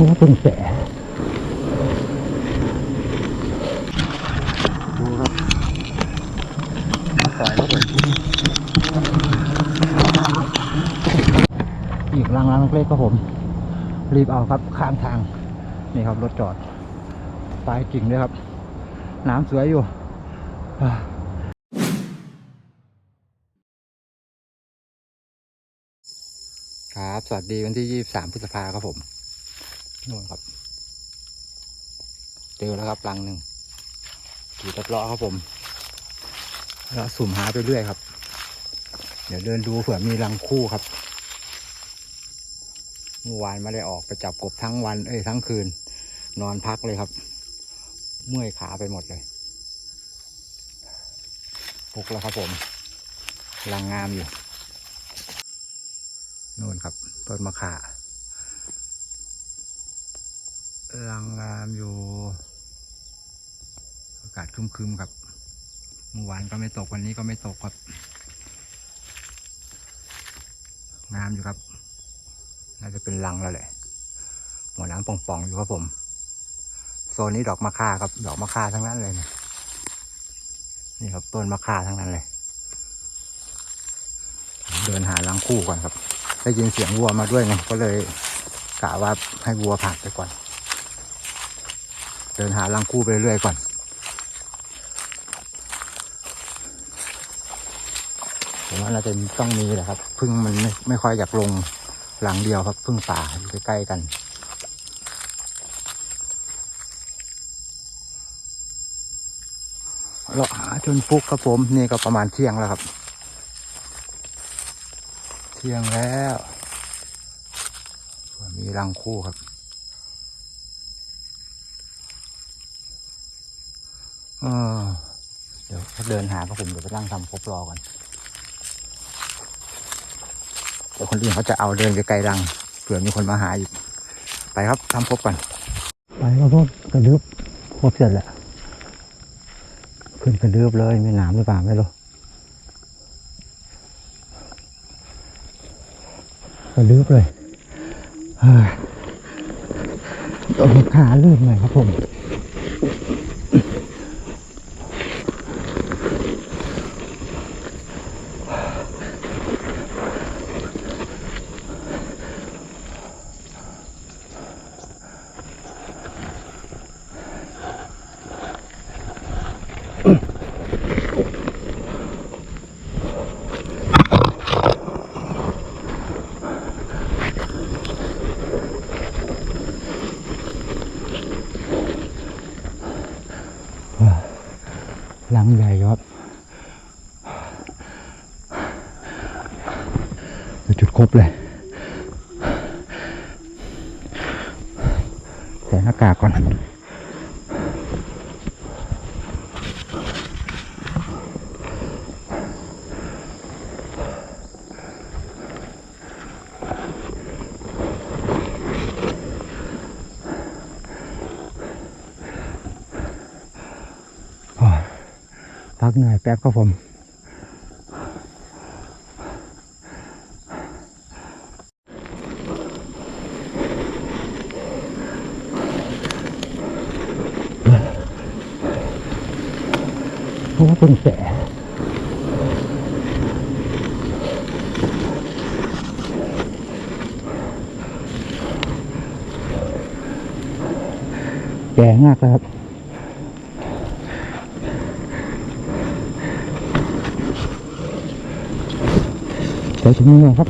ราะว่าเป็นแสดูครับปล่อยแล้วเลยอีกลังลังเล็กๆครับผม รีบเอาครับข้ามทาง นี่ครับรถจอดปลายกิ่งด้วยครับ น้ำสวยอยู่ครับ สวัสดีวันที่ยี่สามพฤษภาครับผม นู่นครับเจอแล้วครับรังหนึ่งขี่ตะเลาะครับผมแล้วสุ่มหาไปเรื่อยครับ เดี๋ยวเดินดูเผื่อมีรังคู่ครับเมื่อวานไม่ได้ออกไปจับกบทั้งวัน เอ้ยทั้งคืน นอนพักเลยครับ เมื่อยขาไปหมดเลยพุกแล้วครับผมรังงามอยู่นู่นครับต้นมะข่า รังงามอยู่ อากาศครึมๆครับเมื่อวานก็ไม่ตกวันนี้ก็ไม่ตกครับ งามอยู่ครับ น่าจะเป็นรังแล้วแหละ หัวน้ำป่องๆอยู่ครับผม โซนนี้ดอกมะค่าครับ ดอกมะค่าทั้งนั้นเลยนะนี่ครับต้นมะค่าทั้งนั้นเลย เดินหารังคู่ก่อนครับ ได้ยินเสียงวัวมาด้วยไงก็เลยกะว่าให้วัวผ่านไปก่อน เดินหารังคู่ไปเรื่อยก่อน ผมว่าน่าจะต้องมีแหละครับพึ่งมันไม่ไม่ค่อยอยากลงหลังเดียวครับพึ่งป่าอยู่ใกล้ๆกันเราหาจนฟุกครับผมนี่ก็ประมาณเที่ยงแล้วครับ เที่ยงแล้ว มีรังคู่ครับ เดี๋ยวถ้าเดินหาก็ผมเดี๋ยวไปนั่งทำครบรอก่อนเดี๋ยวคนอื่นเขาจะเอาเดินไปไกลรังเผื่อมีคนมาหาอีก ไปครับทำครบก่อน ไปครับพวกกระดึบครบเสร็จแล้วขึ้นกระดืบเลยไม่หนามหรือเปล่าไม่รู้กระดืบเลยเฮ้ยตัวขาลื่นหน่อยครับผม ลังใหญ่ครับเดี๋ยวจุดครบเลยใส่หน้ากากก่อน พักเหนื่อยแป๊บครับผมเพราะว่าเป็นแสแก่มากแล้วครับ ไปถึงนี่ครับ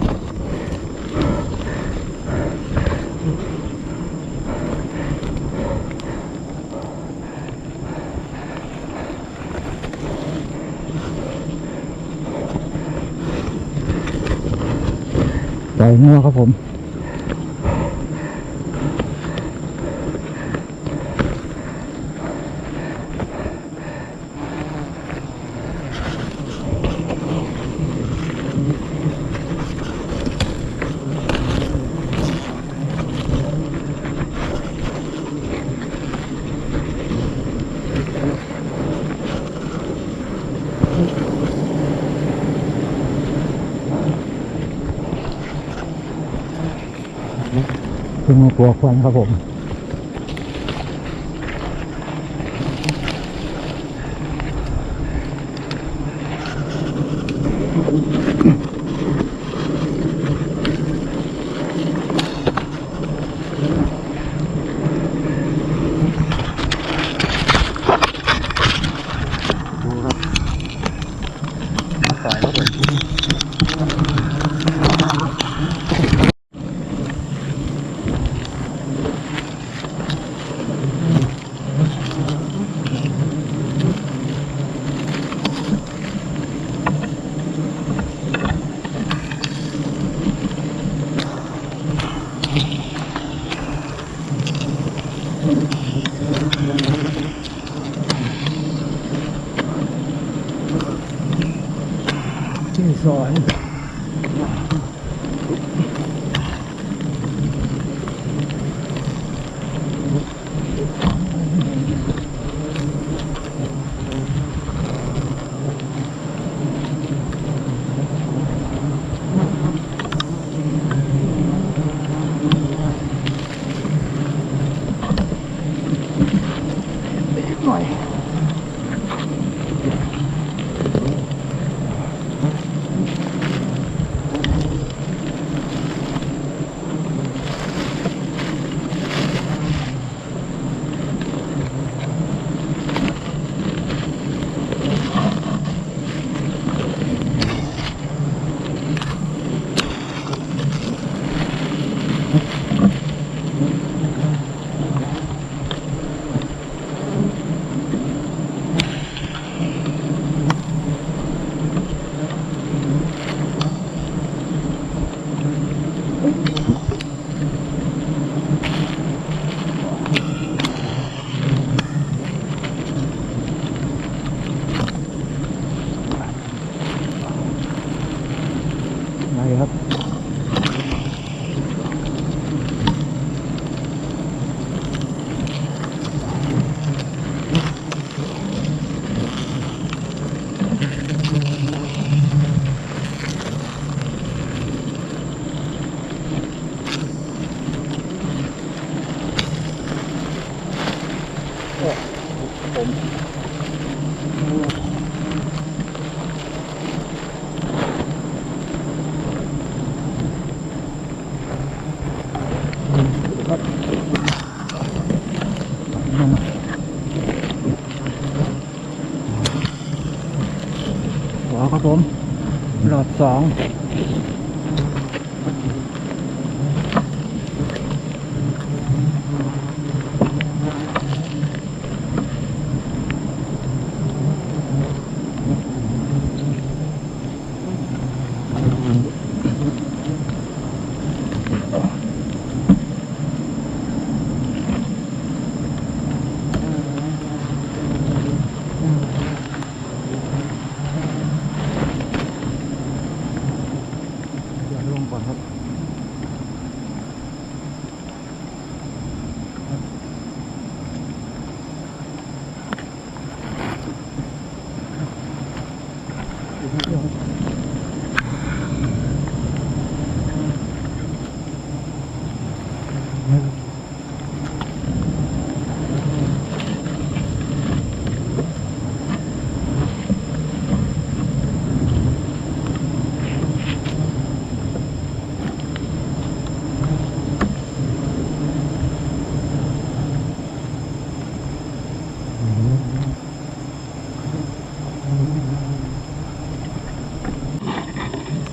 ไปงัวครับผม ผพึ่งไม่กลัวควันครับผม สอน หน่อย ไงครับ หัวครับผม หลอดสองเดี๋ยวลงก่อนครับ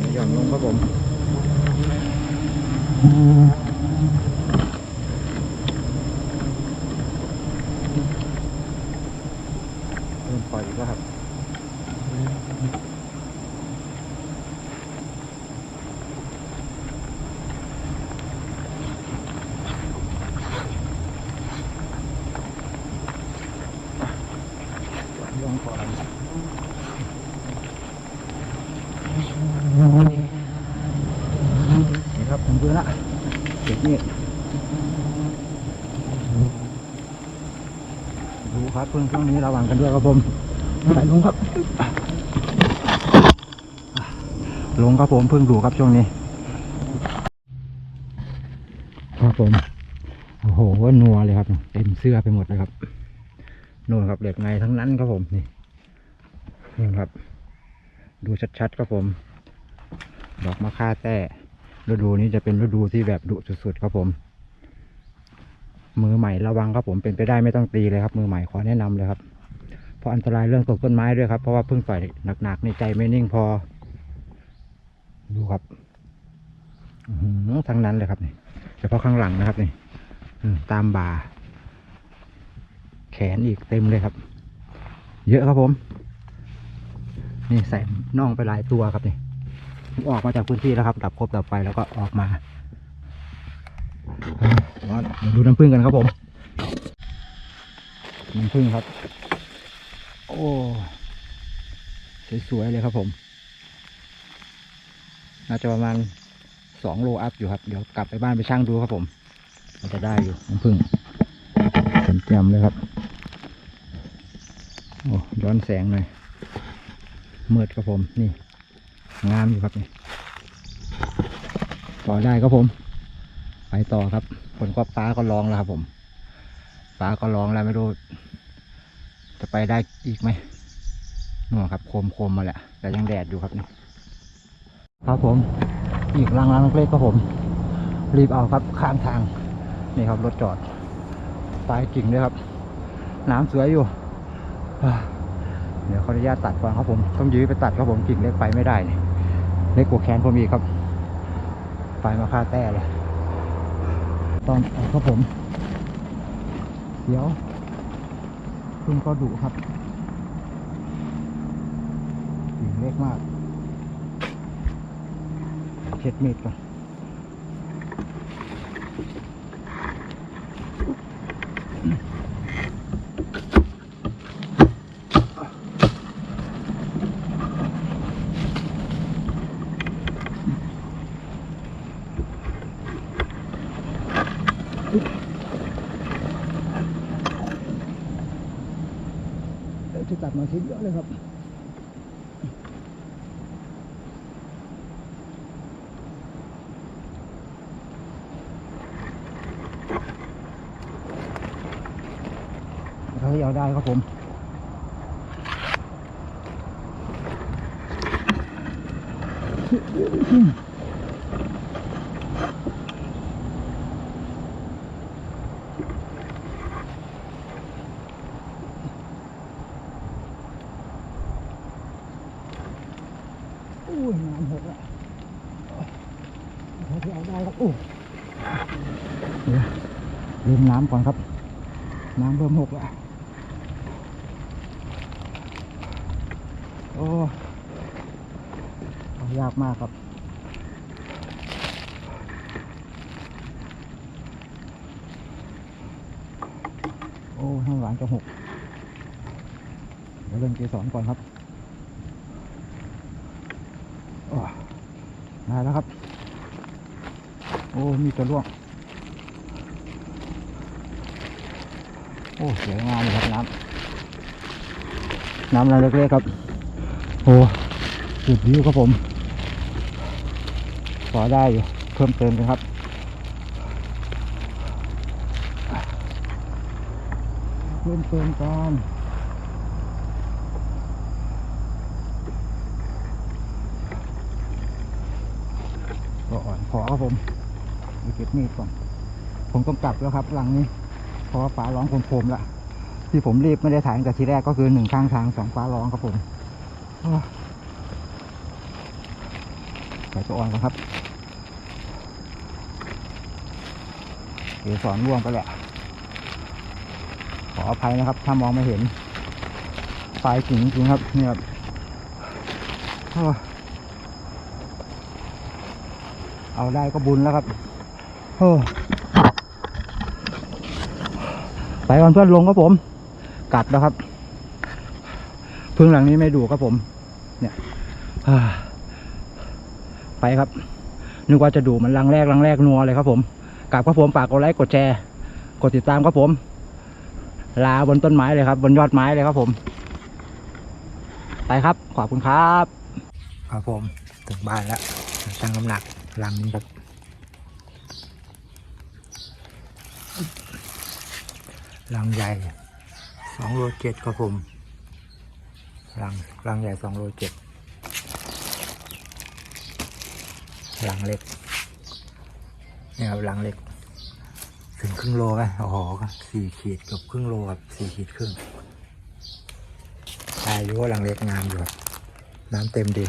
ห ย่อนลงครับผมเริ่มปล่อยอีกแล้วครับลงก่อนครับผมเพื่อน ละเก็บนี่ดูครับเพื่อนช่วงนี้ระวังกันด้วยครับผมไปลงครับ ลงครับผมเพิ่งดูครับช่วงนี้ ครับผม โอ้โหนัวเลยครับ เต็มเสื้อไปหมดเลยครับนัวครับเหล็กไงทั้งนั้นครับผมนี่นี่ครับ ดูชัดๆครับผม ดอกมะค่าแต้ ฤดูนี้จะเป็นฤดูที่แบบดุสุดๆครับผม มือใหม่ระวังครับผมเป็นไปได้ไม่ต้องตีเลยครับ มือใหม่ขอแนะนำเลยครับ เพราะอันตรายเรื่องตกต้นไม้ด้วยครับ เพราะว่าเพิ่งต่อยหนักๆในใจไม่นิ่งพอ ดูครับหือทั้งนั้นเลยครับนี่เฉพาะข้างหลังนะครับนี่อตามบ่า แขนอีกเต็มเลยครับ เยอะครับผม นี่ใส่น่องไปหลายตัวครับนี่ ออกมาจากพื้นที่แล้วครับ ดับครบดับไฟแล้วก็ออกมามาดูน้ำผึ้งกันครับผมน้ำผึ้งครับ โอ้สวยๆเลยครับผม น่าจะประมาณสองโลอัพอยู่ครับ เดี๋ยวกลับไปบ้านไปช่างดูครับผม มันจะได้อยู่น้ำผึ้งเต็มๆเลยครับ โอ้ย้อนแสงหน่อยมืดครับผมนี่ งามอยู่ครับนี่ต่อได้ครับผม ไปต่อครับผลก็ฟ้าก็ร้องแล้วครับผมฟ้าก็ร้องแล้วไม่รู้จะไปได้อีกไหมนู่นครับโคมโคมๆมาแหละแต่ยังแดดอยู่ครับนี่ครับผม อีกรังรังเล็กๆครับผม รีบเอาครับข้างทางนี่ครับรถจอดปลายกิ่งด้วยครับ น้ำสวยอยู่เดี๋ยวขออนุญาตตัดก่อนครับผม ต้องยื้อไปตัดครับผมกิ่งเล็กไปไม่ได้นี่ เล็กกว่าแขนผมอีกครับตายมาค่าแต้เลยตอนออกครับผมเดี๋ยวพึ่งก็ดุครับสิ่งเล็กมากเช็ดมีดก่อน ตัดมาชิ้นเยอะเลยครับเขาเอาได้ครับผมอุ้ยน้ำหกแล้วเขาที่เอาได้ครับอู้เดี๋ยวลืมน้ำก่อนครับ น้ำเริ่มหกแล้ว โอ้ยากมากครับ โอ้ข้างหลังจะหกเดี๋ยวเริ่มเกสรก่อนครับโอ้มาแล้วครับ โอ้ มีตัวล่วง โอ้สวยงามเลยครับน้ำ น้ำอะไรเล็กๆครับ โอ้จุดวิวครับผมพอได้อยู่เพิ่มเติมกันครับเพิ่มเติมกันก็อ่อนขอครับผมไปเก็บมีดก่อนผมต้องกลับแล้วครับ หลังนี้เพราะว่าฟ้าร้องโคมๆละที่ผมรีบไม่ได้ถ่ายตั้งแต่ทีแรกก็คือหนึ่งข้างทางสองฟ้าร้องครับผม ใส่ตัวอ่อนกันครับเกสรร่วงไปแหละ ขออภัยนะครับ ถ้ามองไม่เห็นปลายกิ่งจริงครับเนี่ยครับเอาได้ก็บุญแล้วครับโอ้ไปก่อนเพื่อนลงครับผม กลับแล้วครับ พึ่งหลังนี้ไม่ดูครับผม เนี่ยอ่าไปครับ นึกว่าจะดูมันลังแรกลังแรกนัวเลยครับผมกลับครับผมฝากกดไลค์กดแชร์ กดติดตามครับผม ลาบนต้นไม้เลยครับ บนยอดไม้เลยครับผม ไปครับ ขอบคุณครับ ครับผมถึงบ้านแล้วชั่งน้ำหนักลังนี้ครับลังใหญ่สองโลเจ็ดครับผม รังลังใหญ่สองโลเจ็ดลังเล็กนี่ครับลังเล็ก ถึงครึ่งโลไหมโอ้โหสี่ขีดกับครึ่งโลครับสี่ขีดครึ่งอายุลังเล็กงามอยู่ครับน้ำเต็มดี